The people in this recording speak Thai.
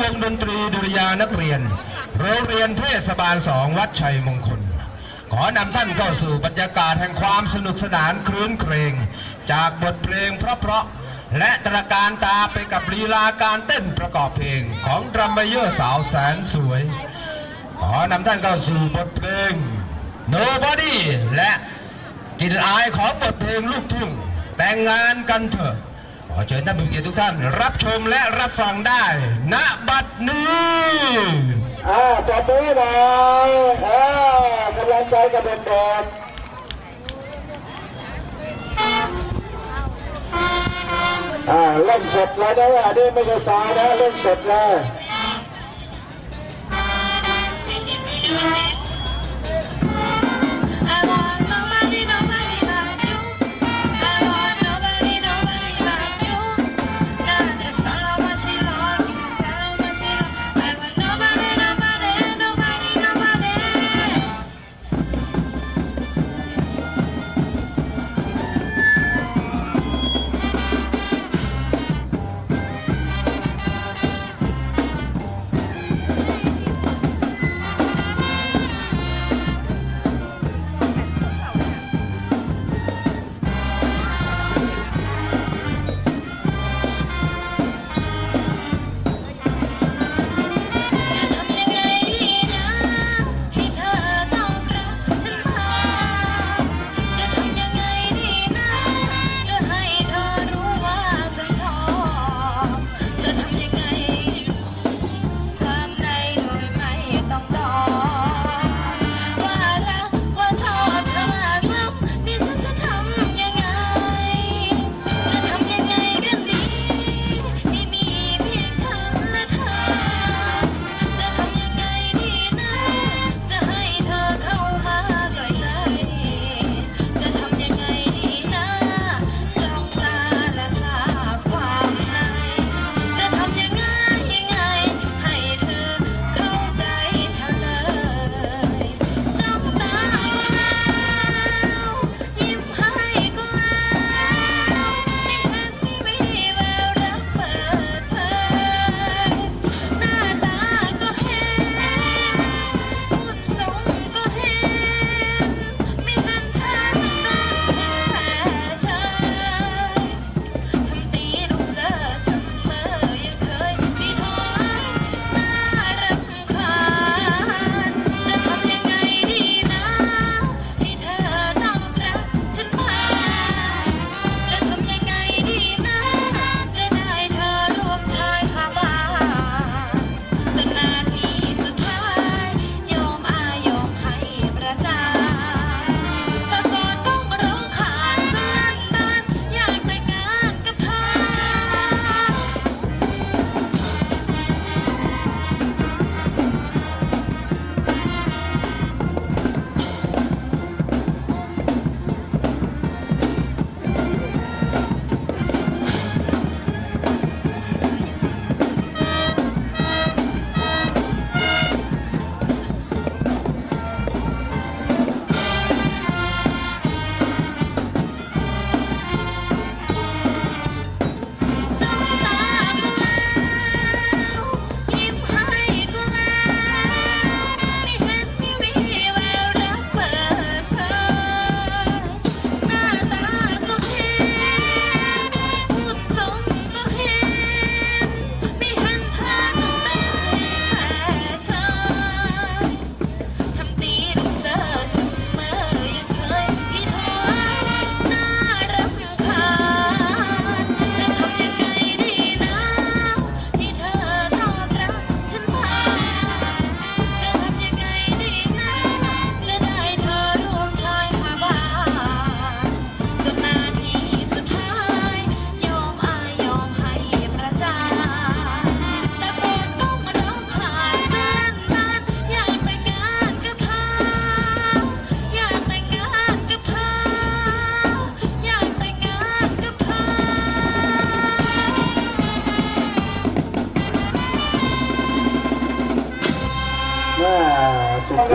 วงดนตรีดุริยานักเรียน โรงเรียนเทศบาลสองวัดชัยมงคล ขอนำท่านเข้าสู่บรรยากาศแห่งความสนุกสนานครื้นเครง จากบทเพลงเพราะๆและตระการตาไปกับลีลาการเต้นประกอบเพลงของดรัมเมเยอร์สาวแสนสวย ขอนำท่านเข้าสู่บทเพลง Nobody และกลินอายของบทเพลงลูกทุ่งแต่งงานกันเถอะ ขอเชิญท่านผู้เกียรติทุกท่าน รับชมและรับฟังได้ ณ บัดนี้อ่าจับมือหน่อยอ่ากำลังใจกับเด็กๆอ่าเล่นสดเลยนะอันนี้ไม่ใช่สายนะเล่นสดเลย